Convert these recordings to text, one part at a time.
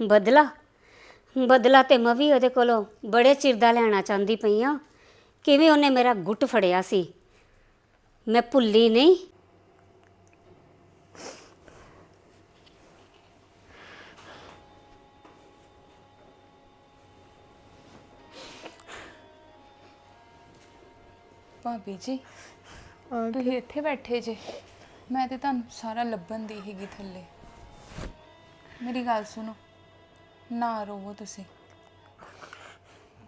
ਬਦਲਾ? ਬਦਲਾ ਤੇ ਮੈਂ ਵੀ ਉਹਦੇ ਕੋਲੋਂ ਬੜੇ ਚਿਰ ਦਾ ਲੈਣਾ ਚਾਹੁੰਦੀ ਪਈ ਆ। ਕਿਵੇਂ ਉਹਨੇ ਮੇਰਾ ਗੁੱਟ ਫੜਿਆ ਸੀ? ਮੈਂ ਭੁੱਲੀ ਨਹੀਂ। ਭਾਬੀ ਜੀ ਤੁਸੀਂ ਇੱਥੇ ਬੈਠੇ ਜੇ। ਮੈਂ ਤੇ ਤੁਹਾਨੂੰ ਸਾਰਾ ਲੱਭਣ ਦੀ ਹੀਗੀ ਥੱਲੇ। ਮੇਰੀ ਗੱਲ ਸੁਣੋ। ਨਾ ਰੋਵੋ ਤੁਸੀਂ।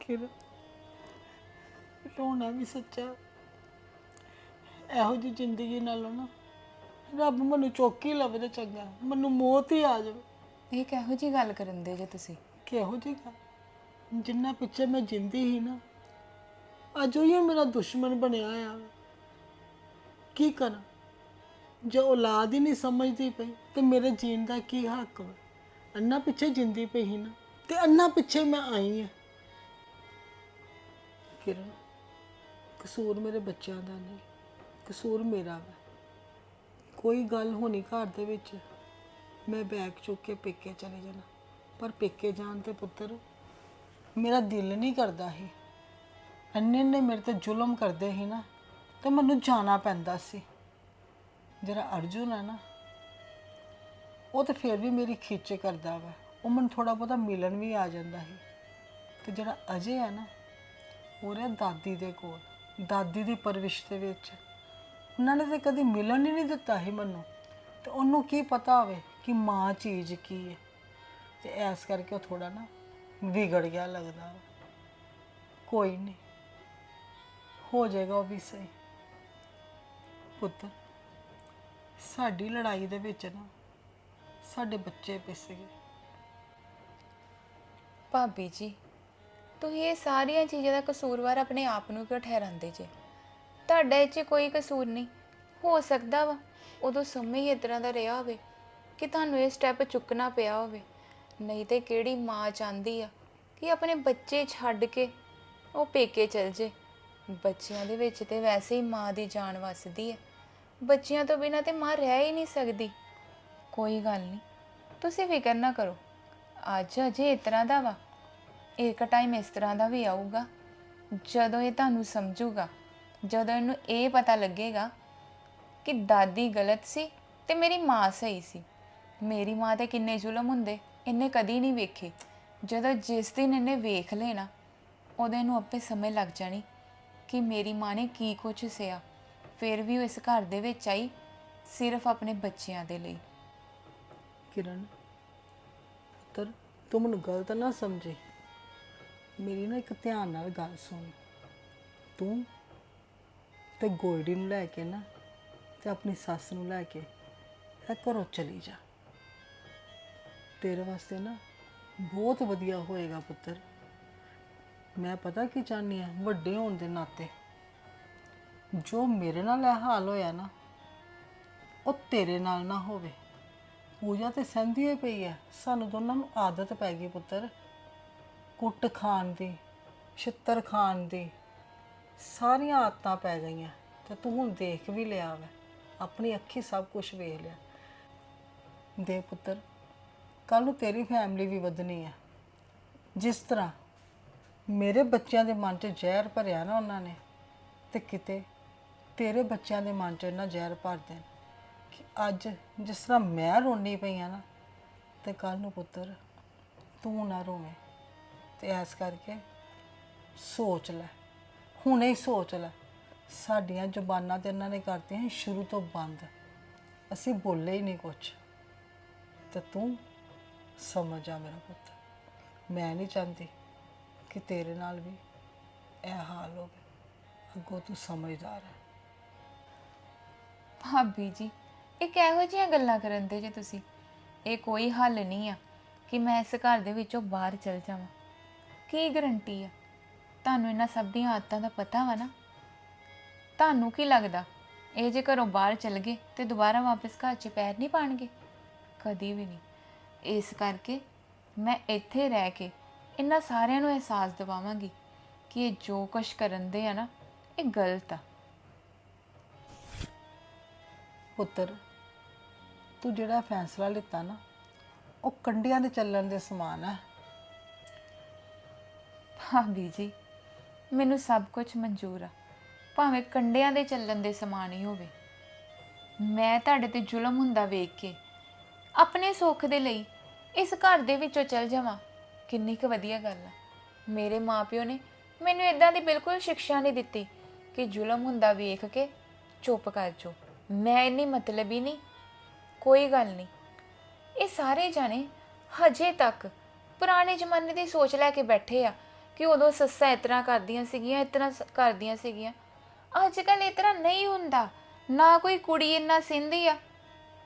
ਕਿਰ ਰੋਣਾ ਵੀ ਸੱਚਾ। ਇਹੋ ਜੀ ਜ਼ਿੰਦਗੀ ਨਾਲੋਂ ਨਾ ਰੱਬ ਮੈਨੂੰ ਚੌਕੀ ਤੇ ਚੰਗਾ। ਮੈਨੂੰ ਮੌਤ ਹੀ ਆ ਜਾਵੇ। ਇਹ ਕਿਹੋ ਜੀ ਗੱਲ ਕਰਨ ਦੇ ਜੇ ਤੁਸੀਂ? ਕਿਹੋ ਜੀ ਗੱਲ? ਜਿੰਨਾ ਪਿੱਛੇ ਮੈਂ ਜਿੰਦੀ ਸੀ ਨਾ ਅੱਜ ਉਹ ਹੀ ਮੇਰਾ ਦੁਸ਼ਮਣ ਬਣਿਆ ਆ। ਕੀ ਕਰਾਂ? ਜੇ ਔਲਾਦ ਹੀ ਨਹੀਂ ਸਮਝਦੀ ਪਈ ਤੇ ਮੇਰੇ ਜੀਣ ਦਾ ਕੀ ਹੱਕ ਵਾ? ਅੰਨਾ ਪਿੱਛੇ ਜਿੰਦੀ ਪਈ ਸੀ ਨਾ, ਤੇ ਅੰਨਾ ਪਿੱਛੇ ਮੈਂ ਆਈ ਆ। ਕਿਰਨ, ਕਸੂਰ ਮੇਰੇ ਬੱਚਿਆਂ ਦਾ ਨਹੀਂ, ਕਸੂਰ ਮੇਰਾ ਵਾ। ਕੋਈ ਗੱਲ ਹੋਣੀ ਘਰ ਦੇ ਵਿੱਚ, ਮੈਂ ਬੈਗ ਚੁੱਕ ਕੇ ਪੇਕੇ ਚਲੇ ਜਾਣਾ। ਪਰ ਪੇਕੇ ਜਾਣ ਤੇ ਪੁੱਤਰ, ਮੇਰਾ ਦਿਲ ਨਹੀਂ ਕਰਦਾ ਸੀ। ਅੰਨੇ ਨੇ ਮੇਰੇ ਤੇ ਜ਼ੁਲਮ ਕਰਦੇ ਸੀ ਨਾ, ਤੇ ਮੈਨੂੰ ਜਾਣਾ ਪੈਂਦਾ ਸੀ। ਜਿਹੜਾ ਅਰਜੁਨ ਹੈ ਨਾ ਉਹ ਤਾਂ ਫਿਰ ਵੀ ਮੇਰੀ ਖਿੱਚ ਕਰਦਾ ਵਾ। ਉਹ ਮੈਨੂੰ ਥੋੜਾ ਬਹੁਤਾ ਮਿਲਣ ਵੀ ਆ ਜਾਂਦਾ ਸੀ। ਤੇ ਜਿਹੜਾ ਅਜੇ ਹੈ ਨਾ, ਉਹ ਰਿਹਾ ਦਾਦੀ ਦੇ ਕੋਲ, ਦਾਦੀ ਦੀ ਪਰਵਿਸ਼ ਦੇ ਵਿੱਚ। ਉਹਨਾਂ ਨੇ ਤੇ ਕਦੀ ਮਿਲਣ ਹੀ ਨਹੀਂ ਦਿੱਤਾ ਸੀ ਮੈਨੂੰ। ਤੇ ਉਹਨੂੰ ਕੀ ਪਤਾ ਹੋਵੇ ਕਿ ਮਾਂ ਚੀਜ਼ ਕੀ ਹੈ। ਤੇ ਐਸ ਕਰਕੇ ਉਹ ਥੋੜਾ ਨਾ ਵਿਗੜ ਗਿਆ ਲੱਗਦਾ ਵਾ। ਕੋਈ ਨਹੀਂ। ਹੋ ਜਾਏਗਾ ਉਹ ਵੀ ਸਹੀ। ਪੁੱਤ, ਸਾਡੀ ਲੜਾਈ ਦੇ ਵਿੱਚ ਨਾ ਸਾਡੇ ਬੱਚੇ ਪਿਸ ਗਏ ਭਾਬੀ ਜੀ, ਤੁਸੀਂ ਇਹ ਸਾਰੀਆਂ ਚੀਜ਼ਾਂ ਦਾ ਕਸੂਰਵਾਰ ਆਪਣੇ ਆਪ ਨੂੰ ਕਿਉਂ ਠਹਿਰਾਉਂਦੇ ਜੇ? ਤੁਹਾਡਾ ਇਹ 'ਚ ਕੋਈ ਕਸੂਰ ਨਹੀਂ। ਹੋ ਸਕਦਾ ਵਾ, ਉਦੋਂ ਸਮੇਂ ਹੀ ਇਸ ਤਰ੍ਹਾਂ ਦਾ ਰਿਹਾ ਹੋਵੇ ਕਿ ਤੁਹਾਨੂੰ ਇਹ ਸਟੈਪ ਚੁੱਕਣਾ ਪਿਆ ਹੋਵੇ। ਨਹੀਂ ਤੇ ਕਿਹੜੀ ਮਾਂ ਚਾਹੁੰਦੀ ਆ ਕਿ ਆਪਣੇ ਬੱਚੇ ਛੱਡ ਕੇ ਉਹ ਪੇਕੇ ਚਲ ਜੇ। ਬੱਚਿਆਂ ਦੇ ਵਿੱਚ ਤੇ ਵੈਸੇ ਹੀ ਮਾਂ ਦੀ ਜਾਨ ਵੱਸਦੀ ਹੈ ਬੱਚਿਆਂ ਤੋਂ ਬਿਨਾਂ ਤੇ ਮਾਂ ਰਹਿ ਹੀ ਨਹੀਂ ਸਕਦੀ। ਕੋਈ ਗੱਲ ਨਹੀਂ। ਤੁਸੀਂ ਫਿਕਰ ਨਾ ਕਰੋ। ਅੱਜ ਅਜੇ ਇਸ ਤਰ੍ਹਾਂ ਦਾ ਵਾ। ਇੱਕ ਟਾਈਮ ਇਸ ਤਰ੍ਹਾਂ ਦਾ ਵੀ ਆਊਗਾ। ਜਦੋਂ ਇਹ ਤੁਹਾਨੂੰ ਸਮਝੂਗਾ, ਜਦੋਂ ਇਹਨੂੰ ਇਹ ਪਤਾ ਲੱਗੇਗਾ ਕਿ ਦਾਦੀ ਗਲਤ ਸੀ ਤੇ ਮੇਰੀ ਮਾਂ ਸਹੀ ਸੀ। ਮੇਰੀ ਮਾਂ ਤੇ ਕਿੰਨੇ ਜ਼ੁਲਮ ਹੁੰਦੇ, ਇਹਨੇ ਕਦੀ ਨਹੀਂ ਵੇਖੇ। ਜਦੋਂ ਜਿਸ ਦਿਨ ਇਹਨੇ ਵੇਖ ਲੈਣਾ ਉਹਦੇ ਨੂੰ ਆਪੇ ਸਮਝ ਲੱਗ ਜਾਣੀ ਕਿ ਮੇਰੀ ਮਾਂ ਨੇ ਕੀ ਕੁਛ ਸਿਆ। ਫਿਰ ਵੀ ਉਹ ਇਸ ਘਰ ਦੇ ਵਿੱਚ ਆਈ, ਸਿਰਫ ਆਪਣੇ ਬੱਚਿਆਂ ਦੇ ਲਈ। ਕਿਰਨ, ਪੁੱਤਰ, ਤੂੰ ਮੈਨੂੰ ਗਲਤ ਨਾ ਸਮਝੇ। ਮੇਰੀ ਨਾ ਇੱਕ ਧਿਆਨ ਨਾਲ ਗੱਲ ਸੁਣ। ਤੂੰ ਤੇ ਗੋਲਡੀ ਨੂੰ ਲੈ ਕੇ ਨਾ ਤੇ ਆਪਣੀ ਸੱਸ ਨੂੰ ਲੈ ਕੇ ਇਹ ਘਰੋਂ ਚਲੀ ਜਾ। ਤੇਰੇ ਵਾਸਤੇ ਨਾ ਬਹੁਤ ਵਧੀਆ ਹੋਏਗਾ ਪੁੱਤਰ। ਮੈਂ ਪਤਾ ਕੀ ਚਾਹਨੀ ਆ ਵੱਡੇ ਹੋਣ ਦੇ ਨਾਤੇ। ਜੋ ਮੇਰੇ ਨਾਲ ਇਹ ਹਾਲ ਹੋਇਆ ਨਾ, ਉਹ ਤੇਰੇ ਨਾਲ ਨਾ ਹੋਵੇ। ਪੂਜਾ ਤੇ ਸਹਿੰਦੀ ਹੋਈ ਪਈ ਹੈ ਸਾਨੂੰ ਦੋਨਾਂ ਨੂੰ ਆਦਤ ਪੈ ਗਈ ਪੁੱਤਰ। ਕੁੱਟ ਖਾਣ ਦੀ, ਛਿੱਤਰ ਖਾਣ ਦੀ, ਸਾਰੀਆਂ ਆਦਤਾਂ ਪੈ ਗਈਆਂ ਤੇ ਤੂੰ ਹੁਣ ਦੇਖ ਵੀ ਲਿਆ ਵੈ। ਆਪਣੀ ਅੱਖੀ ਸਭ ਕੁਝ ਵੇਖ ਲਿਆ। ਦੇ ਪੁੱਤਰ ਕੱਲ ਨੂੰ ਤੇਰੀ ਫੈਮਿਲੀ ਵੀ ਵਧਣੀ ਹੈ ਜਿਸ ਤਰ੍ਹਾਂ ਮੇਰੇ ਬੱਚਿਆਂ ਦੇ ਮਨ 'ਚ ਜ਼ਹਿਰ ਭਰਿਆ ਨਾ ਉਹਨਾਂ ਨੇ, ਤੇ ਕਿਤੇ ਤੇਰੇ ਬੱਚਿਆਂ ਦੇ ਮਨ 'ਚ ਨਾ ਜ਼ਹਿਰ ਭਰ ਦੇਣ। ਅੱਜ ਜਿਸ ਤਰ੍ਹਾਂ ਮੈਂ ਰੋਣੀ ਪਈ ਆ ਨਾ, ਤੇ ਕੱਲ ਨੂੰ ਪੁੱਤਰ, ਤੂੰ ਨਾ ਰੋਵੇਂ। ਤੇ ਐਸ ਕਰਕੇ ਸੋਚ ਲੈ, ਹੁਣੇ ਹੀ ਸੋਚ ਲੈ। ਸਾਡੀਆਂ ਜ਼ੁਬਾਨਾਂ ਤੇ ਇਹਨਾਂ ਨੇ ਕਰਤੀਆਂ ਸੀ ਸ਼ੁਰੂ ਤੋਂ ਬੰਦ। ਅਸੀਂ ਬੋਲੇ ਹੀ ਨਹੀਂ ਕੁਛ। ਤੇ ਤੂੰ ਸਮਝ ਆ ਮੇਰਾ ਪੁੱਤ। ਮੈਂ ਨਹੀਂ ਚਾਹੁੰਦੀ ਕਿ ਤੇਰੇ ਨਾਲ ਵੀ ਇਹ ਹਾਲ ਹੋਵੇ। ਅੱਗੋਂ ਤੂੰ ਸਮਝਦਾਰ ਹੈ। ਭਾਬੀ ਜੀ ਇਹ ਕਿਹੋ ਜਿਹੀਆਂ ਗੱਲਾਂ ਕਰਨ ਦੇ ਜੇ ਤੁਸੀਂ। ਇਹ ਕੋਈ ਹੱਲ ਨਹੀਂ ਆ ਕਿ ਮੈਂ ਇਸ ਘਰ ਦੇ ਵਿੱਚੋਂ ਬਾਹਰ ਚਲ ਜਾਵਾਂ। ਕੀ ਗਰੰਟੀ ਆ? ਤੁਹਾਨੂੰ ਇਹਨਾਂ ਸਭ ਦੀਆਂ ਆਦਤਾਂ ਦਾ ਪਤਾ ਵਾ ਨਾ? ਤੁਹਾਨੂੰ ਕੀ ਲੱਗਦਾ? ਇਹ ਜੇ ਘਰੋਂ ਬਾਹਰ ਚਲ ਗਏ ਤੇ ਦੁਬਾਰਾ ਵਾਪਸ ਘਰ 'ਚ ਪੈਰ ਨਹੀਂ ਪਾਣਗੇ? ਕਦੀ ਵੀ ਨਹੀਂ। ਇਸ ਕਰਕੇ ਮੈਂ ਇੱਥੇ ਰਹਿ ਕੇ ਇਹਨਾਂ ਸਾਰਿਆਂ ਨੂੰ ਅਹਿਸਾਸ ਦਿਵਾਵਾਂਗੀ ਕਿ ਇਹ ਜੋ ਕੁਛ ਕਰਨ ਦੇ ਆ ਨਾ, ਇਹ ਗਲਤ ਆ। ਪੁੱਤਰ ਤੂੰ ਜਿਹੜਾ ਫੈਸਲਾ ਲਿੱਤਾ ਨਾ, ਉਹ ਕੰਡਿਆਂ ਦੇ ਚੱਲਣ ਦੇ ਸਮਾਨ ਹੈ ਭਾਬੀ ਜੀ, ਮੈਨੂੰ ਸਭ ਕੁਝ ਮਨਜ਼ੂਰ ਆ। ਭਾਵੇਂ ਕੰਡਿਆਂ ਦੇ ਚੱਲਣ ਦੇ ਸਮਾਨ ਹੀ ਹੋਵੇ। ਮੈਂ ਤੁਹਾਡੇ ਤੇ ਜ਼ੁਲਮ ਹੁੰਦਾ ਵੇਖ ਕੇ, ਆਪਣੇ ਸੁੱਖ ਦੇ ਲਈ ਇਸ ਘਰ ਦੇ ਵਿੱਚੋਂ ਚਲ ਜਾਵਾਂ। ਕਿੰਨੀ ਕੁ ਵਧੀਆ ਗੱਲ ਆ। ਮੇਰੇ ਮਾਪਿਓ ਨੇ ਮੈਨੂੰ ਇਦਾਂ ਦੀ ਬਿਲਕੁਲ ਸਿੱਖਿਆ ਨਹੀਂ ਦਿੱਤੀ ਕਿ ਜ਼ੁਲਮ ਹੁੰਦਾ ਵੇਖ ਕੇ ਚੁੱਪ ਕਰ ਜਾਓ। ਮੈਂ ਇੰਨੀ ਮਤਲਬੀ ਨਹੀਂ ਕੋਈ ਗੱਲ ਨਹੀਂ। ਇਹ ਸਾਰੇ ਜਾਣੇ ਹਜੇ ਤੱਕ ਪੁਰਾਣੇ ਜ਼ਮਾਨੇ ਦੀ ਸੋਚ ਲੈ ਕੇ ਬੈਠੇ ਆ ਕਿ ਉਦੋਂ ਸੱਸਾਂ ਇਸ ਤਰ੍ਹਾਂ ਕਰਦੀਆਂ ਸੀਗੀਆਂ, ਇਸ ਤਰ੍ਹਾਂ ਸ- ਕਰਦੀਆਂ ਸੀਗੀਆਂ। ਅੱਜ ਕੱਲ ਇਸ ਤਰ੍ਹਾਂ ਨਹੀਂ ਹੁੰਦਾ। ਨਾ ਕੋਈ ਕੁੜੀ ਇੰਨਾ ਸਿੰਦੀ ਆ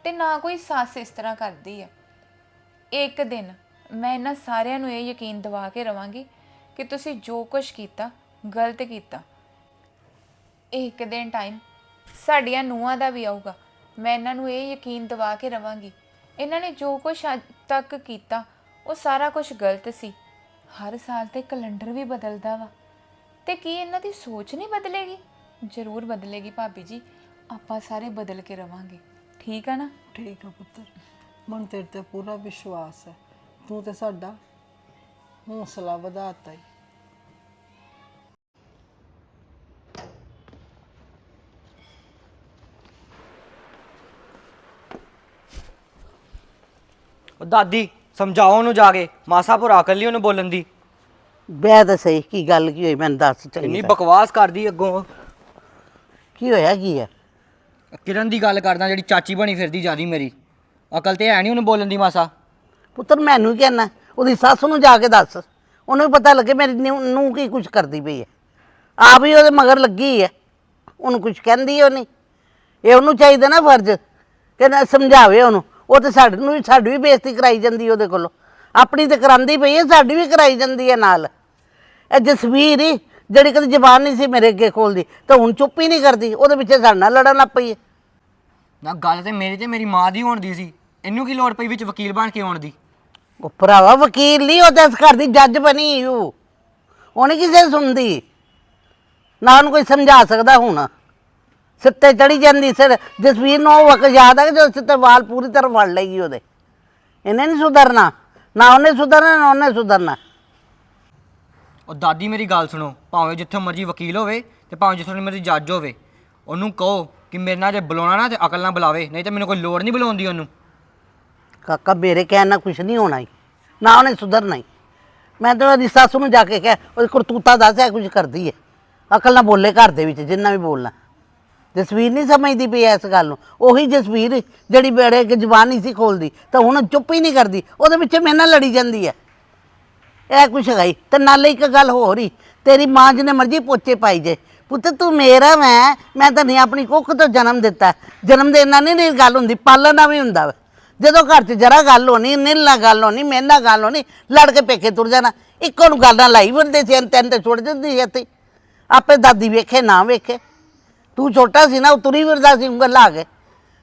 ਤੇ ਨਾ ਕੋਈ ਸੱਸ ਇਸ ਤਰ੍ਹਾਂ ਕਰਦੀ ਆ। ਇੱਕ ਦਿਨ ਮੈਂ ਇਹਨਾਂ ਸਾਰਿਆਂ ਨੂੰ ਇਹ ਯਕੀਨ ਦਿਵਾ ਕੇ ਰਵਾਂਗੀ ਕਿ ਤੁਸੀਂ ਜੋ ਕੁਝ ਕੀਤਾ, ਗਲਤ ਕੀਤਾ, ਇੱਕ ਦਿਨ ਟਾਈਮ ਸਾਡੀਆਂ ਨੂੰਹਾਂ ਦਾ ਵੀ ਆਊਗਾ। ਮੈਂ ਇਹਨਾਂ ਨੂੰ ਇਹ ਯਕੀਨ ਦਿਵਾ ਕੇ ਰਵਾਂਗੀ। ਇਹਨਾਂ ਨੇ ਜੋ ਕੁਝ ਅੱਜ ਤੱਕ ਕੀਤਾ, ਉਹ ਸਾਰਾ ਕੁਝ ਗਲਤ ਸੀ। ਹਰ ਸਾਲ ਤੇ ਕੈਲੰਡਰ ਵੀ ਬਦਲਦਾ ਵਾ। ਤੇ ਕੀ ਇਹਨਾਂ ਦੀ ਸੋਚ ਨਹੀਂ ਬਦਲੇਗੀ? ਜ਼ਰੂਰ ਬਦਲੇਗੀ ਭਾਬੀ ਜੀ। ਆਪਾਂ ਸਾਰੇ ਬਦਲ ਕੇ ਰਵਾਂਗੇ। ਠੀਕ ਆ ਨਾ? ਠੀਕ ਆ ਪੁੱਤਰ ਮਨ ਤੇਰੇ ਤੇ ਪੂਰਾ ਵਿਸ਼ਵਾਸ ਹੈ। ਤੂੰ ਤੇ ਸਾਡਾ ਹੌਸਲਾ ਵਧਾਤਾ ਹੈ ਉਹ ਦਾਦੀ ਸਮਝਾਓ ਉਹਨੂੰ ਜਾ ਕੇ ਮਾਸਾ ਭੁਰਾ ਕਰ ਲਈ ਉਹਨੂੰ ਬੋਲਣ ਦੀ। ਬਹਿ ਤਾਂ ਸਹੀ ਕੀ ਗੱਲ ਕੀ ਹੋਈ ਮੈਨੂੰ ਦੱਸ ਚੰਗੀ ਇੰਨੀ ਤਰ੍ਹਾਂ। ਬਕਵਾਸ ਕਰਦੀ ਅੱਗੋਂ। ਕੀ ਹੋਇਆ ਕੀ ਹੈ? ਕਿਰਨ ਦੀ ਗੱਲ ਕਰਦਾ ਜਿਹੜੀ ਚਾਚੀ ਬਣੀ ਫਿਰਦੀ ਜਿਆਦੀ ਮੇਰੀ। ਅਕਲ ਤੇ ਹੈ ਨਹੀਂ ਉਹਨੂੰ ਬੋਲਣ ਦੀ ਮਾਸਾ। ਪੁੱਤਰ ਮੈਨੂੰ ਕਹਿਣਾ? ਉਹਦੀ ਸੱਸ ਨੂੰ ਜਾ ਕੇ ਦੱਸ। ਉਹਨੂੰ ਵੀ ਪਤਾ ਲੱਗੇ ਮੇਰੀ ਨੂੰ ਕੀ ਕੁਝ ਕਰਦੀ ਪਈ ਹੈ। ਆਪ ਹੀ ਉਹਦੇ ਮਗਰ ਲੱਗੀ ਹੈ। ਉਹਨੂੰ ਕੁਝ ਕਹਿੰਦੀ ਉਹ ਨਹੀਂ। ਇਹ ਉਹਨੂੰ ਚਾਹੀਦਾ ਨਾ ਫਰਜ਼ ਕਿ ਨਾ ਸਮਝਾਵੇ ਉਹਨੂੰ। ਉਹ ਤੇ ਸਾਡੇ ਨੂੰ ਵੀ ਸਾਡੀ ਵੀ ਬੇਇੱਜ਼ਤੀ ਕਰਾਈ ਜਾਂਦੀ ਉਹਦੇ ਕੋਲੋਂ। ਆਪਣੀ ਤੇ ਕਰਾਂਦੀ ਪਈ ਹੈ ਸਾਡੀ ਵੀ ਕਰਾਈ ਜਾਂਦੀ ਹੈ ਨਾਲ। ਇਹ ਜਸਵੀਰ ਹੀ ਜਿਹੜੀ ਕਦੇ ਜ਼ਬਾਨ ਨਹੀਂ ਸੀ ਮੇਰੇ ਅੱਗੇ ਖੋਲਦੀ ਤਾਂ ਹੁਣ ਚੁੱਪ ਹੀ ਨਹੀਂ ਕਰਦੀ ਉਹਦੇ ਪਿੱਛੇ ਸਾਡੇ ਨਾਲ ਲੜਨ ਲੱਗ ਪਈ ਹੈ। ਨਾ ਗੱਲ ਤੇ ਮੇਰੀ ਤੇ ਮੇਰੀ ਮਾਂ ਦੀ ਹੋਣ ਦੀ ਸੀ। ਇਹਨੂੰ ਕੀ ਲੋੜ ਪਈ ਵਿੱਚ ਵਕੀਲ ਬਣ ਕੇ ਆਉਣ ਦੀ? ਉਹ ਭਰਾਵਾ ਵਕੀਲ ਨਹੀਂ ਉਹ ਤਾਂ ਇਸ ਘਰ ਦੀ ਜੱਜ ਬਣੀ ਉਹ ਉਹ ਨਹੀਂ ਕਿਸੇ ਸੁਣਦੀ। ਨਾ ਉਹਨੂੰ ਕੋਈ ਸਮਝਾ ਸਕਦਾ ਹੁਣ। ਸਿੱਤੇ ਚੜੀ ਜਾਂਦੀ ਸਿਰ ਜਸਵੀਰ ਨੂੰ ਉਹ ਵਕਤ ਯਾਦ ਹੈ ਕਿ ਜਦੋਂ ਸਿੱਤੇ ਵਾਲ ਪੂਰੀ ਤਰ੍ਹਾਂ ਵੜ ਲਏਗੀ ਉਹਦੇ। ਇਹਨੇ ਨਹੀਂ ਸੁਧਰਨਾ ਨਾ ਉਹਨੇ ਸੁਧਰਨਾ ਨਾ ਉਹਨੇ ਸੁਧਰਨਾ। ਉਹ ਦਾਦੀ ਮੇਰੀ ਗੱਲ ਸੁਣੋ ਭਾਵੇਂ ਜਿੱਥੇ ਮਰਜ਼ੀ ਵਕੀਲ ਹੋਵੇ ਤੇ ਭਾਵੇਂ ਜਿੱਥੇ ਮਰਜ਼ੀ ਜੱਜ ਹੋਵੇ ਉਹਨੂੰ ਕਹੋ ਕਿ ਮੇਰੇ ਨਾਲ ਜੇ ਬੁਲਾਉਣਾ ਨਾ ਤੇ ਅਕਲ ਨਾਲ ਬੁਲਾਵੇ ਨਹੀਂ ਤੇ ਮੈਨੂੰ ਕੋਈ ਲੋੜ ਨਹੀਂ ਬੁਲਾਉਣ ਦੀ ਉਹਨੂੰ। ਕਾਕਾ ਮੇਰੇ ਕਹਿਣ ਨਾਲ ਕੁਝ ਨਹੀਂ ਹੋਣਾ ਈ ਨਾ ਉਹਨੇ ਸੁਧਰਨਾ ਈ। ਮੈਂ ਤਾਂ ਉਹਦੀ ਸੱਸ ਨੂੰ ਜਾ ਕੇ ਕਿਹਾ ਉਹ ਕਰਤੂਤਾ ਦੱਸ ਹੈ ਕੁਝ ਕਰਦੀ ਹੈ ਅਕਲ ਨਾਲ ਬੋਲੇ ਘਰ ਦੇ ਵਿੱਚ ਜਿੰਨਾ ਵੀ ਬੋਲਣਾ। ਜਸਵੀਰ ਨਹੀਂ ਸਮਝਦੀ ਪਈ ਇਸ ਗੱਲ ਨੂੰ। ਉਹੀ ਜਸਵੀਰ ਜਿਹੜੀ ਬੜੇ ਕਿ ਜ਼ਬਾਨ ਨਹੀਂ ਸੀ ਖੋਲਦੀ, ਤਾਂ ਹੁਣ ਚੁੱਪ ਹੀ ਨਹੀਂ ਕਰਦੀ। ਉਹਦੇ ਵਿੱਚ ਮੇਰੇ ਨਾਲ ਲੜੀ ਜਾਂਦੀ ਹੈ। ਇਹ ਕੁਛ ਹੈਗਾ ਹੀ। ਤੇ ਨਾਲੇ ਇੱਕ ਗੱਲ ਹੋਰ ਹੀ, ਤੇਰੀ ਮਾਂ ਜਿਹਨੇ ਮਰਜ਼ੀ ਪੋਚੇ ਪਾਈ ਜੇ। ਪੁੱਤ, ਤੂੰ ਮੇਰਾ ਮੈਂ ਮੈਂ ਤਾਂ ਨਹੀਂ ਆਪਣੀ ਕੁੱਖ ਤੋਂ ਜਨਮ ਦਿੱਤਾ। ਜਨਮ ਦੇਣ ਨਾਲ ਨਹੀਂ ਨਹੀਂ ਗੱਲ ਹੁੰਦੀ, ਪਾਲਣਾ ਵੀ ਹੁੰਦਾ ਵਾ। ਜਦੋਂ ਘਰ 'ਚ ਜਰਾ ਗੱਲ ਹੋਣੀ, ਨੀਲ ਨਾਲ ਗੱਲ ਹੋਣੀ, ਮੇਰੇ ਨਾਲ ਗੱਲ ਹੋਣੀ, ਲੜ ਕੇ ਪੇਕੇ ਤੁਰ ਜਾਣਾ। ਇੱਕੋ ਨੂੰ ਗੱਲ ਨਾਲ ਲਾਈ ਫਿਰਦੇ ਸੀ, ਤਿੰਨ ਤੇ ਛੁੱਟ ਜਾਂਦੀ ਸੀ ਇੱਥੇ। ਆਪੇ ਦਾਦੀ ਵੇਖੇ, ਨਾ ਵੇਖੇ। ਤੂੰ ਛੋਟਾ ਸੀ ਨਾ ਉਹ ਤੁਰੀ ਫਿਰਦਾ ਸੀ ਉਂਗਲ ਲਾ ਕੇ।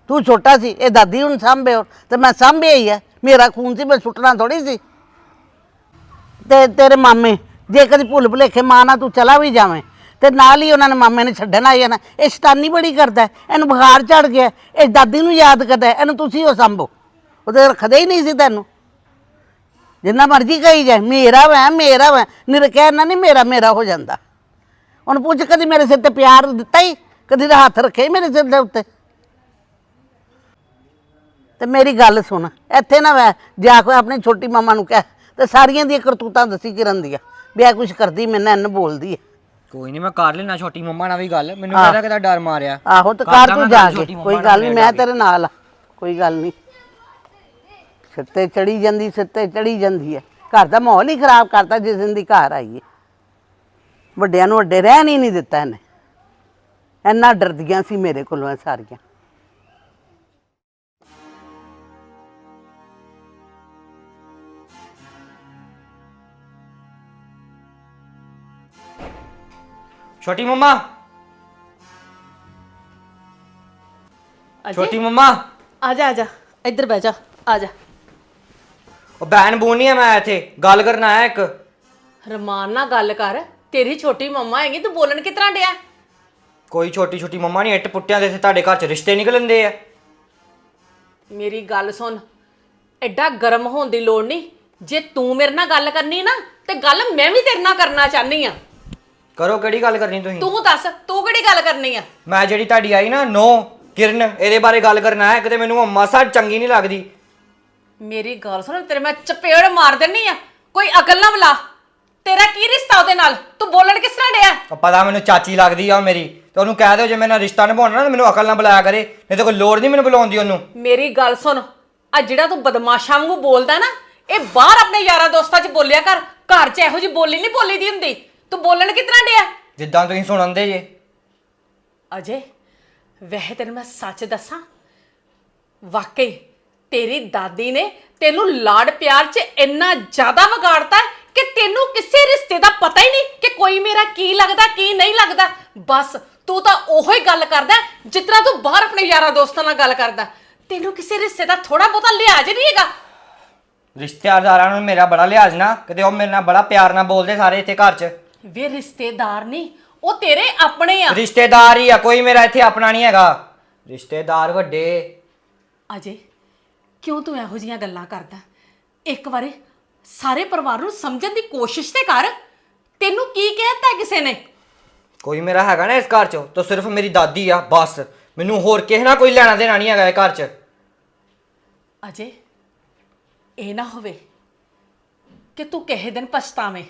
ਤੂੰ ਛੋਟਾ ਸੀ ਇਹ ਦਾਦੀ ਹੁਣ ਸਾਂਭੇ ਹੋਰ। ਤੇ ਮੈਂ ਸਾਂਭਿਆ ਹੀ ਹੈ ਮੇਰਾ ਖੂਨ ਸੀ ਮੈਂ ਸੁੱਟਣਾ ਥੋੜੀ ਸੀ। ਤੇ ਤੇਰੇ ਮਾਮੇ ਜੇ ਕਦੀ ਭੁੱਲ ਭੁਲੇਖੇ ਮਾਂ ਨਾਲ ਤੂੰ ਚਲਾ ਵੀ ਜਾਵੇਂ ਤੇ ਨਾਲ ਹੀ ਉਹਨਾਂ ਨੇ ਮਾਮੇ ਨੇ ਛੱਡਣ ਆ ਜਾਣਾ ਇਹ ਸ਼ਤਾਨੀ ਬੜੀ ਕਰਦਾ ਹੈ, ਇਹਨੂੰ ਬੁਖਾਰ ਚੜ ਗਿਆ ਇਹ ਦਾਦੀ ਨੂੰ ਯਾਦ ਕਰਦਾ ਹੈ, ਇਹਨੂੰ ਤੁਸੀਂ ਉਹ ਸੰਭੋ। ਉਹਦੇ ਰੱਖਦੇ ਹੀ ਨਹੀਂ ਸੀ ਤੈਨੂੰ। ਜਿੰਨਾ ਮਰਜ਼ੀ ਕਹੀ ਜਾਏ ਮੇਰਾ ਵੈ ਮੇਰਾ ਵੈ। ਨਿਰ ਕਹਿਣਾ ਨਹੀਂ ਮੇਰਾ ਮੇਰਾ ਹੋ ਜਾਂਦਾ। ਹੁਣ ਪੁੱਛ ਕਦੀ ਮੇਰੇ ਸਿਰ ਤੇ ਪਿਆਰ ਦਿੱਤਾ ਹੀ? ਕਦੀ ਦਾ ਹੱਥ ਰੱਖੇ ਹੀ ਮੇਰੇ ਸਿਰ ਦੇ ਉੱਤੇ। ਤੇ ਮੇਰੀ ਗੱਲ ਸੁਣ ਇੱਥੇ ਨਾ ਵੈ ਜਾ ਕੇ ਆਪਣੀ ਛੋਟੀ ਮਾਮਾ ਨੂੰ ਕਹਿ। ਤੇ ਸਾਰੀਆਂ ਦੀਆਂ ਕਰਤੂਤਾਂ ਦੱਸੀ ਕਿਰਨ ਦੀਆਂ ਵੀ ਆ ਕੁਝ ਕਰਦੀ ਮੈਨੂੰ ਇੰਨ ਬੋਲਦੀ ਹੈ। ਕੋਈ ਨਹੀਂ ਮੈਂ ਕਰ ਲੈਣਾ ਛੋਟੀ ਮੰਮਾ ਨਾਲ ਵੀ ਗੱਲ। ਮੈਨੂੰ। ਕਿਹਦਾ ਕਿਹਦਾ ਡਰ ਮਾਰਿਆ। ਆਹੋ ਤੇ ਕਰ ਮੈਂ ਤੂੰ ਜਾ ਕੇ। ਕੋਈ ਗੱਲ ਨਹੀਂ ਮੈਂ ਤੇਰੇ ਨਾਲ ਆ। ਕੋਈ ਗੱਲ ਨਹੀਂ ਸਿੱਤੇ ਚੜੀ ਜਾਂਦੀ ਸਿੱਤੇ ਚੜੀ ਜਾਂਦੀ ਹੈ। ਘਰ ਦਾ ਮਾਹੌਲ ਹੀ ਖਰਾਬ ਕਰਤਾ ਜਿਸ ਦਿਨ ਦੀ ਘਰ ਆਈ ਹੈ। ਵੱਡਿਆਂ ਨੂੰ ਵੱਡੇ ਰਹਿਣ ਹੀ ਨਹੀਂ ਦਿੱਤਾ ਇਹਨੇ। ਇੰਨਾ ਡਰਦੀਆਂ ਸੀ ਮੇਰੇ ਕੋਲੋਂ ਇਹ ਸਾਰੀਆਂ। ਛੋਟੀ ਮੰਮਾ। ਛੋਟੀ ਮੰਮਾ। ਆ ਜਾ ਆ ਜਾ। ਇੱਧਰ ਬਹਿ ਜਾ। ਆ ਜਾ। ਉਹ ਬੈਨ ਬੂਨ ਹੈ ਮੈਂ ਇੱਥੇ। ਗੱਲ ਕਰਨ ਆਇਆ ਇੱਕ। ਰਮਾਨ ਨਾਲ ਗੱਲ ਕਰ। ਤੇਰੀ ਛੋਟੀ ਮੰਮਾ ਹੈਗੀ ਤੂੰ ਬੋਲਣ ਕਿਸ ਤਰ੍ਹਾਂ ਡਿਆ? ਕੋਈ ਛੋਟੀ ਛੋਟੀ ਮੰਮਾ ਨਹੀਂ ਇੱਟ ਪੁੱਟਿਆਂ ਦੇ ਇੱਥੇ ਤੁਹਾਡੇ ਘਰ 'ਚ ਰਿਸ਼ਤੇ ਨਿਕਲਣਦੇ ਆ। ਮੇਰੀ ਗੱਲ ਸੁਣ ਐਡਾ ਗਰਮ ਹੋਣ ਦੀ ਲੋੜ ਨਹੀਂ। ਜੇ ਤੂੰ ਮੇਰੇ ਨਾਲ ਗੱਲ ਕਰਨੀ ਨਾ ਤੇ ਗੱਲ ਮੈਂ ਵੀ ਤੇਰੇ ਨਾਲ ਕਰਨਾ ਚਾਹਨੀ ਆ। ਕਰੋ ਕਿਹੜੀ ਗੱਲ ਕਰਨੀ ਤੁਸੀਂ? ਤੂੰ ਦੱਸ ਤੂੰ ਕਿਹੜੀ ਗੱਲ ਕਰਨੀ ਆ? ਮੈਂ ਜਿਹੜੀ ਤੁਹਾਡੀ ਆਈ ਨਾ ਨੋ ਕਿਰਨ ਇਹਦੇ ਬਾਰੇ ਗੱਲ ਕਰਨਾ ਹੈ ਕਿਤੇ ਮੈਨੂੰ ਮਾਸਾ ਚੰਗੀ ਨਹੀਂ ਲੱਗਦੀ। ਮੇਰੀ ਗੱਲ ਸੁਣ ਤੇਰੇ ਮੈਂ ਚਪੇੜ ਮਾਰ ਦੇਣੀ ਆ। ਕੋਈ ਅਕਲ ਨਾ ਬੁਲਾ। ਤੇਰਾ ਕੀ ਰਿਸ਼ਤਾ ਉਹਦੇ ਨਾਲ? ਤੂੰ ਬੋਲਣ ਕਿਸ ਤਰ੍ਹਾਂ ਡਿਆ? ਪਤਾ ਮੈਨੂੰ ਚਾਚੀ ਲੱਗਦੀ ਆ ਉਹ ਮੇਰੀ। ਤੇ ਉਹਨੂੰ ਕਹਿ ਦਿਓ ਜੇ ਮੇਰੇ ਨਾਲ ਰਿਸ਼ਤਾ ਨਿਭਾਉਣਾ ਨਾ ਮੈਨੂੰ ਅਕਲ ਨਾਲ ਬੁਲਾਇਆ ਕਰੇ। ਨਹੀਂ ਤਾਂ ਕੋਈ ਲੋੜ ਨਹੀਂ ਮੈਨੂੰ ਬੁਲਾਉਣ ਦੀ ਉਹਨੂੰ। ਮੇਰੀ ਗੱਲ ਸੁਣ। ਆ ਜਿਹੜਾ ਤੂੰ ਬਦਮਾਸ਼ਾਂ ਵਾਂਗੂ ਬੋਲਦਾ ਨਾ ਇਹ ਬਾਹਰ ਆਪਣੇ ਯਾਰਾਂ ਦੋਸਤਾਂ 'ਚ ਬੋਲਿਆ ਕਰ। ਘਰ 'ਚ ਇਹੋ ਜਿਹੀ ਬੋਲੀ ਨਹੀਂ ਬੋਲੀ ਦੀ ਹੁੰਦੀ। ਤੂੰ ਬੋਲਣ ਕਿਤਨਾ ਡਿਆ? ਜਿੱਦਾਂ ਤੁਸੀਂ ਸੁਣਨਦੇ ਜੇ। ਅਜੇ ਵੈਸੇ ਤੈਨੂੰ ਮੈਂ ਸੱਚ ਦੱਸਾਂ ਵਾਕਈ ਤੇਰੀ ਦਾਦੀ ਨੇ ਤੈਨੂੰ ਲਾਡ ਪਿਆਰ 'ਚ ਇੰਨਾ ਜ਼ਿਆਦਾ ਵਿਗਾੜਤਾ ਕਿ ਤੈਨੂੰ ਕਿਸੇ ਰਿਸ਼ਤੇ ਦਾ ਪਤਾ ਹੀ ਨਹੀਂ ਕਿ ਕੋਈ ਮੇਰਾ ਕੀ ਲੱਗਦਾ ਕੀ ਨਹੀਂ ਲੱਗਦਾ। ਬਸ ਤੂੰ ਤਾਂ ਉਹੋ ਹੀ ਗੱਲ ਕਰਦਾ ਜਿਸ ਤਰ੍ਹਾਂ ਤੂੰ ਬਾਹਰ ਆਪਣੇ ਯਾਰਾਂ ਦੋਸਤਾਂ ਨਾਲ ਗੱਲ ਕਰਦਾ। ਤੈਨੂੰ ਕਿਸੇ ਰਿਸ਼ਤੇ ਦਾ ਥੋੜਾ ਬਹੁਤਾ ਲਿਹਾਜ਼ ਨਹੀਂ ਹੈਗਾ? ਰਿਸ਼ਤੇਦਾਰਾਂ ਨੂੰ ਮੇਰਾ ਬੜਾ ਲਿਹਾਜ਼ ਨਾ ਕਿਤੇ ਉਹ ਮੇਰੇ ਨਾਲ ਬੜਾ ਪਿਆਰ ਨਾਲ ਬੋਲਦੇ ਸਾਰੇ ਇੱਥੇ ਘਰ 'ਚ। ਵੇ ਰਿਸ਼ਤੇਦਾਰ ਨਹੀਂ ਉਹ ਤੇਰੇ ਆਪਣੇ ਆ। ਰਿਸ਼ਤੇਦਾਰ ਹੀ ਆ ਕੋਈ ਮੇਰਾ ਇੱਥੇ ਆਪਣਾ ਨਹੀਂ ਹੈਗਾ। ਰਿਸ਼ਤੇਦਾਰ ਵੱਡੇ। ਅਜੇ ਕਿਉਂ ਤੂੰ ਇਹੋ ਜੀਆਂ ਗੱਲਾਂ ਕਰਦਾ? ਇੱਕ ਵਾਰੀ ਸਾਰੇ ਪਰਿਵਾਰ ਨੂੰ ਸਮਝਣ ਦੀ ਕੋਸ਼ਿਸ਼ ਤੇ ਕਰ। ਤੈਨੂੰ ਕੀ ਕਹਿਤਾ ਕਿਸੇ ਨੇ? ਕੋਈ ਮੇਰਾ ਹੈਗਾ ਨਾ ਇਸ ਘਰ 'ਚ ਤਾਂ ਸਿਰਫ ਮੇਰੀ ਦਾਦੀ ਆ ਬਸ। ਮੈਨੂੰ ਹੋਰ ਕਿਸੇ ਨਾਲ ਕੋਈ ਲੈਣਾ ਦੇਣਾ ਨਹੀਂ ਹੈਗਾ ਇਹ ਘਰ 'ਚ। ਅਜੇ ਇਹ ਨਾ ਹੋਵੇ ਕਿ ਤੂੰ ਕਿਸੇ ਦਿਨ ਪਛਤਾਵੇਂ।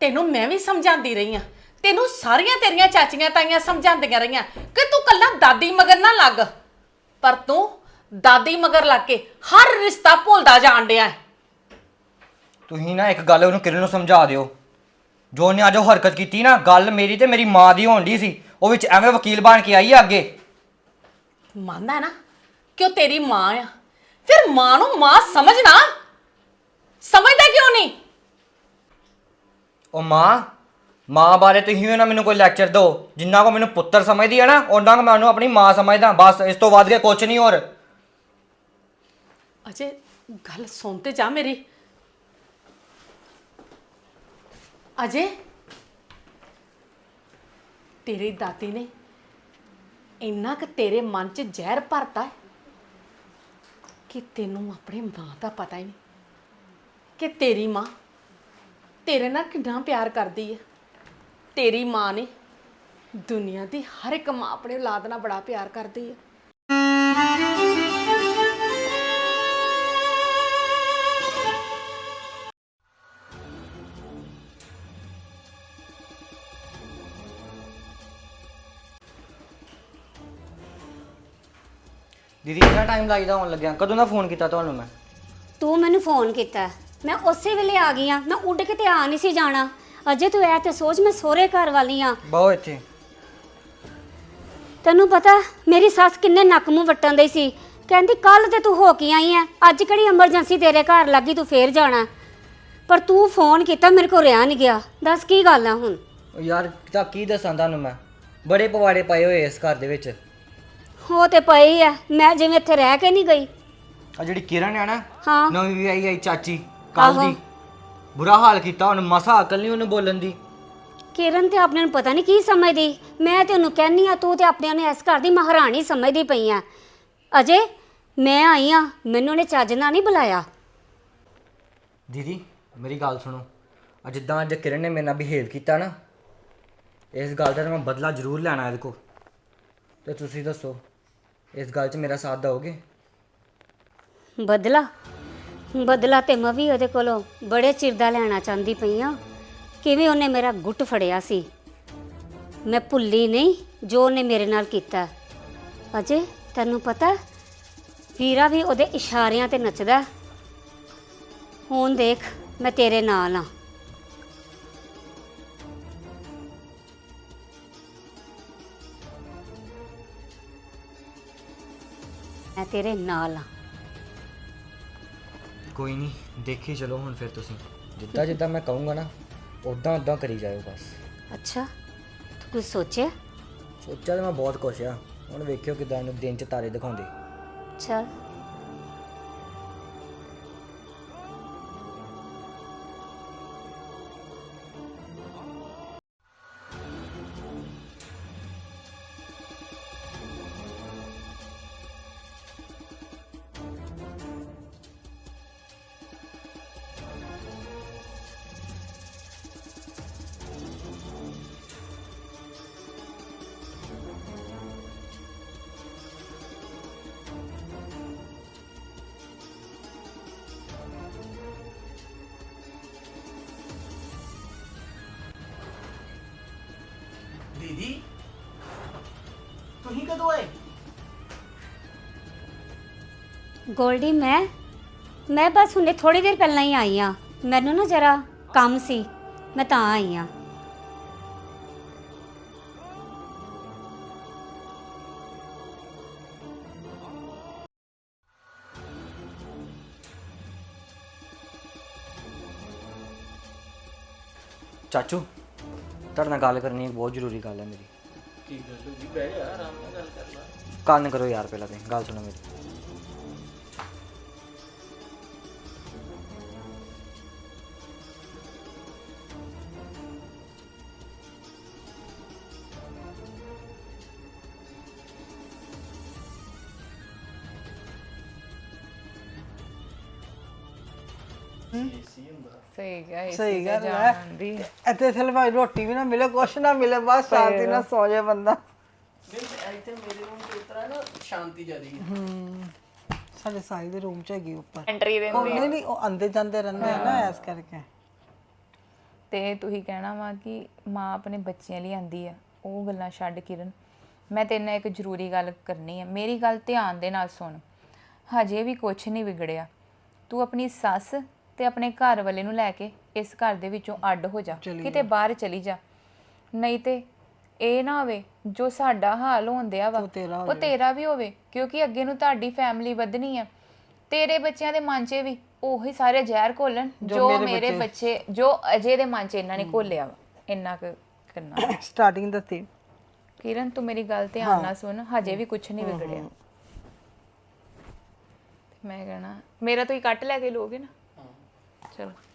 ਤੈਨੂੰ ਮੈਂ ਵੀ ਸਮਝਾਉਂਦੀ ਰਹੀ ਆ। ਤੈਨੂੰ ਸਾਰੀਆਂ ਤੇਰੀਆਂ ਚਾਚੀਆਂ ਤਾਈਆਂ ਸਮਝਾਉਂਦੀਆਂ ਰਹੀਆਂ ਕਿ ਤੂੰ ਕੱਲਾ ਦਾਦੀ ਮਗਰ ਨਾ ਲੱਗ। ਪਰ ਤੂੰ ਦਾਦੀ ਮਗਰ ਲੱਗ ਕੇ ਹਰ ਰਿਸ਼ਤਾ ਭੁੱਲਦਾ ਜਾਣ ਡਿਆ ਹੈ। ਤੁਸੀਂ ਨਾ ਇੱਕ ਗੱਲ ਉਹਨੂੰ ਕਿਰਨ ਨੂੰ ਸਮਝਾ ਦਿਓ। ਜੋ ਉਹਨੇ ਅੱਜ ਉਹ ਹਰਕਤ ਕੀਤੀ ਨਾ ਗੱਲ ਮੇਰੀ ਤੇ ਮੇਰੀ ਮਾਂ ਦੀ ਹੋਣ ਦੀ ਸੀ ਉਹ ਵਿੱਚ ਐਵੇਂ ਵਕੀਲ ਬਣ ਕੇ ਆਈ ਆ ਅੱਗੇ। ਮੰਨਦਾ ਹੈ ਨਾ ਕਿ ਉਹ ਤੇਰੀ ਮਾਂ ਆ। ਫਿਰ ਮਾਂ ਨੂੰ ਮਾਂ ਸਮਝਣਾ? ਸਮਝਦਾ ਕਿਉਂ ਨਹੀਂ? ਉਹ ਮਾਂ ਮਾਂ ਬਾਰੇ ਤੁਸੀਂ ਵੀ ਨਾ ਮੈਨੂੰ ਕੋਈ ਲੈਕਚਰ ਦਿਓ। ਜਿੰਨਾ ਕੋ ਮੈਨੂੰ ਪੁੱਤਰ ਸਮਝਦੀ ਆ ਨਾ ਉਹਨਾਂ ਕੋ ਮੈਂ ਉਹਨੂੰ ਆਪਣੀ ਮਾਂ ਸਮਝਦਾ। ਬਸ ਇਸ ਤੋਂ ਵੱਧ ਕੇ ਕੁਝ ਨਹੀਂ ਹੋਰ। ਅਜੇ ਗੱਲ ਸੁਣ ਤੇ ਜਾ ਮੇਰੀ। ਅਜੇ? ਤੇਰੀ ਦਾਦੀ ਨੇ ਇੰਨਾ ਕਿ ਤੇਰੇ ਮਨ 'ਚ ਜ਼ਹਿਰ ਭਰਤਾ ਹੈ ਕਿ ਤੈਨੂੰ ਆਪਣੀ ਮਾਂ ਦਾ ਪਤਾ ਹੀ ਨਹੀਂ ਕਿ ਤੇਰੀ ਮਾਂ ਤੇਰੇ ਨਾਲ ਕਿੰਨਾ ਪਿਆਰ ਕਰਦੀ ਹੈ। ਤੇਰੀ ਮਾਂ ਨੇ ਦੁਨੀਆ ਦੀ ਹਰ ਇੱਕ ਮਾਂ ਆਪਣੇ ਔਲਾਦ ਨਾਲ ਬੜਾ ਪਿਆਰ ਕਰਦੀ ਹੈ। ਦੀਦੀ ਕਿੰਨਾ ਟਾਈਮ ਲੱਗਦਾ ਹੋਣ ਲੱਗਿਆ। ਕਦੋਂ ਦਾ ਫੋਨ ਕੀਤਾ ਤੁਹਾਨੂੰ ਮੈਂ? ਤੂੰ ਮੈਨੂੰ ਫੋਨ ਕੀਤਾ। ਮੈਂ ਉਸੇ ਵੇਲੇ ਆ ਗਈ ਆ। ਮੈਂ ਉੱਡ ਕੇ ਤੇ ਆ ਨਹੀਂ ਸੀ ਜਾਣਾ। ਅਜੇ ਤੂੰ ਐ ਤੇ ਸੋਚ ਮੈਂ ਸੋਹਰੇ ਘਰ ਵਾਲੀ ਆ। ਬਹੁ ਇੱਥੇ। ਤੈਨੂੰ ਪਤਾ ਮੇਰੀ ਸੱਸ ਕਿੰਨੇ ਨੱਕ ਮੂੰਹ ਵੱਟਣ ਦੀ ਸੀ। ਕਹਿੰਦੀ ਕੱਲ ਤੇ ਤੂੰ ਹੋ ਕੇ ਆਈ ਐ ਅੱਜ ਕਿਹੜੀ ਐਮਰਜੈਂਸੀ ਤੇਰੇ ਘਰ ਲੱਗੀ ਤੂੰ ਫੇਰ ਜਾਣਾ। ਪਰ ਤੂੰ ਫੋਨ ਕੀਤਾ ਮੇਰੇ ਕੋਲ ਰਿਆ ਨਹੀਂ ਗਿਆ। ਦੱਸ ਕੀ ਗੱਲ ਆ ਹੁਣ? ਉਹ ਯਾਰ ਤਾਂ ਕੀ ਦੱਸਾਂ ਤੁਹਾਨੂੰ ਮੈਂ? ਬੜੇ ਪਵਾੜੇ ਪਏ ਹੋਏ ਇਸ ਘਰ ਦੇ ਵਿੱਚ। ਹੋ ਤੇ ਪਈ ਐ ਮੈਂ ਜਿਵੇਂ ਇੱਥੇ ਰਹਿ ਕੇ ਨਹੀਂ ਗਈ। ਆ ਜਿਹੜੀ ਕਿਰਨ ਆ ਨਾ ਹਾਂ। ਨਵੀਂ ਵੀ ਆਈ ਆਈ ਚਾਚੀ ਕੱਲ ਆਹੋ। ਦੀ ਬੁਰਾ ਹਾਲ ਕੀਤਾ ਉਹਨੂੰ ਮਸਾ ਅਕਲ ਨਹੀਂ ਉਹਨੂੰ ਬੋਲਣ ਦੀ। ਕਿਰਨ ਤੇ ਆਪਣੇ ਨੂੰ ਪਤਾ ਨਹੀਂ ਕੀ ਸਮਝਦੀ। ਮੈਂ ਤੇ ਉਹਨੂੰ ਕਹਿੰਨੀ ਆ ਤੂੰ ਤੇ ਆਪਣੇ ਨੂੰ ਇਸ ਘਰ ਦੀ ਮਹਾਰਾਣੀ ਸਮਝਦੀ ਪਈ ਆ। ਅਜੇ ਮੈਂ ਆਈ ਆ ਮੈਨੂੰ ਨੇ ਚੱਜ ਨਾਲ ਨਹੀਂ ਬੁਲਾਇਆ। ਦੀਦੀ ਮੇਰੀ ਗੱਲ ਸੁਣੋ। ਅੱਜ ਜਿੱਦਾਂ ਅੱਜ ਕਿਰਨ ਨੇ ਮੇਰੇ ਨਾਲ ਬਿਹੇਵ ਕੀਤਾ ਨਾ ਇਸ ਗੱਲ ਦਾ ਤਾਂ ਮੈਂ ਬਦਲਾ ਜ਼ਰੂਰ ਲੈਣਾ ਇਹਦੇ ਕੋ ਤੇ ਤੁਸੀਂ ਦੱਸੋ। ਇਸ ਗੱਲ 'ਚ ਮੇਰਾ ਸਾਥ ਦਿਓਗੇ? ਬਦਲਾ ਬਦਲਾ ਤੇ ਮੈਂ ਵੀ ਉਹਦੇ ਕੋਲੋਂ ਬੜੇ ਚਿਰ ਦਾ ਲੈਣਾ ਚਾਹੁੰਦੀ ਪਈ ਆ। ਕਿਵੇਂ ਉਹਨੇ ਮੇਰਾ ਗੁੱਟ ਫੜਿਆ ਸੀ? ਮੈਂ ਭੁੱਲੀ ਨਹੀਂ ਜੋ ਉਹਨੇ ਮੇਰੇ ਨਾਲ ਕੀਤਾ। ਅਜੇ ਤੈਨੂੰ ਪਤਾ, ਵੀਰਾ ਵੀ ਉਹਦੇ ਇਸ਼ਾਰਿਆਂ ਤੇ ਨੱਚਦਾ। ਹੁਣ ਦੇਖ, ਮੈਂ ਤੇਰੇ ਨਾਲ ਆ। ਮੈਂ ਤੇਰੇ ਨਾਲ ਆ। ਕੋਈ ਨਹੀਂ ਦੇਖੀ ਚਲੋ ਹੁਣ ਫਿਰ ਤੁਸੀਂ। ਜਿੱਦਾਂ ਜਿੱਦਾਂ ਮੈਂ ਕਹੂੰਗਾ ਨਾ ਉਦਾਂ ਉਦਾਂ ਕਰੀ ਜਾਇਓ ਬਸ। ਅੱਛਾ ਤੂੰ ਕੁਝ ਸੋਚਿਆ? ਸੋਚਿਆ ਤਾਂ ਮੈਂ ਬਹੁਤ ਕੁਛ ਆ। ਹੁਣ ਵੇਖਿਓ ਕਿਦਾਂ ਇਹਨੂੰ ਦਿਨ 'ਚ ਤਾਰੇ ਦਿਖਾਉਂਦੇ। ਚਲ। ਗੋਲਡੀ ਮੈਂ ਮੈਂ ਬਸ ਹੁਣੇ ਥੋੜੀ ਦੇਰ ਪਹਿਲਾਂ ਹੀ ਆਈ ਆ ਮੈਨੂੰ ਨਾ ਜਰਾ ਕੰਮ ਸੀ। ਮੈਂ ਤਾਂ ਆਈ ਆ ਚਾਚੂ ਤੁਹਾਡੇ ਨਾਲ ਗੱਲ ਕਰਨੀ ਇੱਕ ਬਹੁਤ ਜ਼ਰੂਰੀ ਗੱਲ ਹੈ ਮੇਰੀ। ਕੀ ਗੱਲ ਹੋ ਗਈ? ਬਹਿ ਜਾ ਆਰਾਮ ਨਾਲ ਗੱਲ ਕਰ ਲਾ। ਕੰਨ ਕਰੋ ਯਾਰ ਪਹਿਲਾਂ ਤੇ, ਗੱਲ ਸੁਣੋ ਮੇਰੀ। ਸਹੀ ਗੱਲ ਸਹੀ ਗੱਲ ਹੈ। ਇੱਥੇ ਥਲੇ ਭਾਈ ਰੋਟੀ ਵੀ ਨਾ ਮਿਲੇ ਕੁਛ ਨਾ ਮਿਲੇ ਬਸ ਸ਼ਾਂਤੀ ਨਾਲ ਸੌ ਜਾਏ ਬੰਦਾ। ਨਹੀਂ ਇੱਥੇ ਮੇਰੇ ਰੂਮ ਚ ਉਤਰਾ ਨਾ ਸ਼ਾਂਤੀ ਜਿਆਦੀ ਹੈ ਸਾਡੇ ਸਾਈ ਦੇ ਰੂਮ ਚ ਹੈਗੀ ਉੱਪਰ। ਐਂਟਰੀ ਦੇ ਉਹ ਨਹੀਂ ਨਹੀਂ ਉਹ ਆਂਦੇ ਜਾਂਦੇ ਰਹਿੰਦੇ ਆ ਨਾ ਐਸ ਕਰਕੇ। ਤੇ ਤੁਸੀਂ ਕਹਿਣਾ ਵਾ ਕਿ ਮਾਂ ਆਪਣੇ ਬੱਚਿਆਂ ਲਈ ਆਂਦੀ ਆ ਉਹ ਗੱਲਾਂ ਛੱਡ ਕਿਰਨ। ਮੈਂ ਤੇਰੇ ਨਾਲ ਇੱਕ ਜ਼ਰੂਰੀ ਗੱਲ ਕਰਨੀ ਹੈ ਮੇਰੀ ਗੱਲ ਧਿਆਨ ਦੇ ਨਾਲ ਸੁਣ। ਹਜੇ ਵੀ ਕੁਝ ਨਹੀਂ ਵਿਗੜਿਆ। ਤੂੰ ਆਪਣੀ ਸੱਸ ਤੇ ਆਪਣੇ ਘਰ ਵਾਲੇ ਨੂੰ ਲੈ ਕੇ ਇਸ ਘਰ ਦੇ ਵਿੱਚੋਂ ਅੱਡ ਹੋ ਜਾ ਕਿਤੇ ਬਾਹਰ ਚਲੀ ਜਾ। ਨਹੀਂ ਤੇ ਇਹ ਨਾ ਹੋਵੇ ਜੋ ਸਾਡਾ ਹਾਲ ਹੁੰਦਿਆ ਵਾ ਉਹ ਤੇਰਾ ਵੀ ਹੋਵੇ ਕਿਉਂਕਿ ਅੱਗੇ ਨੂੰ ਤੁਹਾਡੀ ਫੈਮਿਲੀ ਵਧਣੀ ਆ। ਤੇਰੇ ਬੱਚਿਆਂ ਦੇ ਮਨ 'ਚ ਵੀ ਉਹੀ ਸਾਰੇ ਜ਼ਹਿਰ ਘੋਲਣ ਜੋ ਮੇਰੇ ਬੱਚੇ। ਜੋ ਅਜੇ ਦੇ ਮਨ 'ਚ ਇਹਨਾਂ ਨੇ ਘੋਲਿਆ ਵਾ ਇੰਨਾ ਕੁ ਕਰਨਾ। ਸਟਾਰਟਿੰਗ ਦਾ ਤੇ ਕਿਰਨ ਤੂੰ ਮੇਰੀ ਗੱਲ ਧਿਆਨ ਨਾਲ ਸੁਣ ਹਜੇ ਵੀ ਕੁਝ ਨਹੀਂ ਵਿਗੜਿਆ। ਤੇ ਮੈਂ ਕਹਣਾ ਮੇਰਾ ਤੁਸੀਂ ਕੱਟ ਲੈ ਕੇ ਲੋਗੇ ਨਾ। ਚਲੋ